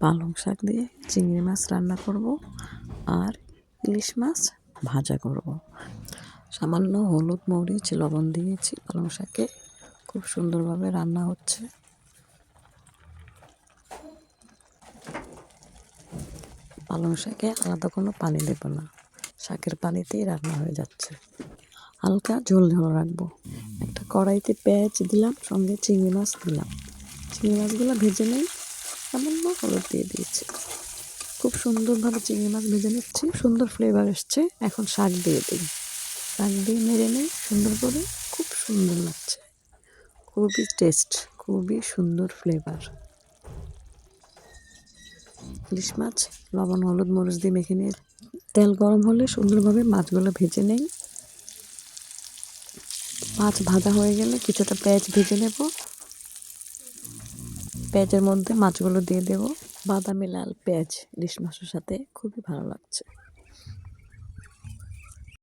পালং শাক দিয়ে চিংড়ি মাছ রান্না করব আর ইলিশ মাছ ভাজা করব। সামান্য হলুদ মরিচ, লবণ দিয়েছি পালং শাকে। খুব সুন্দরভাবে রান্না হচ্ছে। পালং শাকে আলাদা কোনো পানি দেবো না। শাকের পানিতেই রান্না হয়ে যাচ্ছে। হালকা ঝোল ঝোল রাখব। একটা কড়াইতে পেঁয়াজ দিলাম, সঙ্গে চিংড়ি মাছ দিলাম। চিংড়ি মাছগুলো ভেজে নেই। সামান্য হলুদ দিয়ে দিয়েছি। খুব সুন্দরভাবে চিংড়ি মাছ ভেজে নিচ্ছি। সুন্দর ফ্লেভার এসছে। এখন শাক দিয়ে দিই। শাক দিয়ে মেরে নেই সুন্দর করে খুব সুন্দর লাগছে। খুবই টেস্ট খুবই সুন্দর ফ্লেভার ইলিশ মাছ, লবণ, হলুদ, মরিচ দিয়ে মেখে নিয়ে তেল গরম হলে সুন্দরভাবে মাছগুলো ভেজে নেই। মাছ ভাজা হয়ে গেলে কিছুটা পেঁয়াজ ভেজে নেব। পেঁয়াজের মধ্যে মাছগুলো দিয়ে দেব। বাদামি লাল পেঁয়াজ ইলিশ মাছের সাথে খুবই ভালো লাগছে।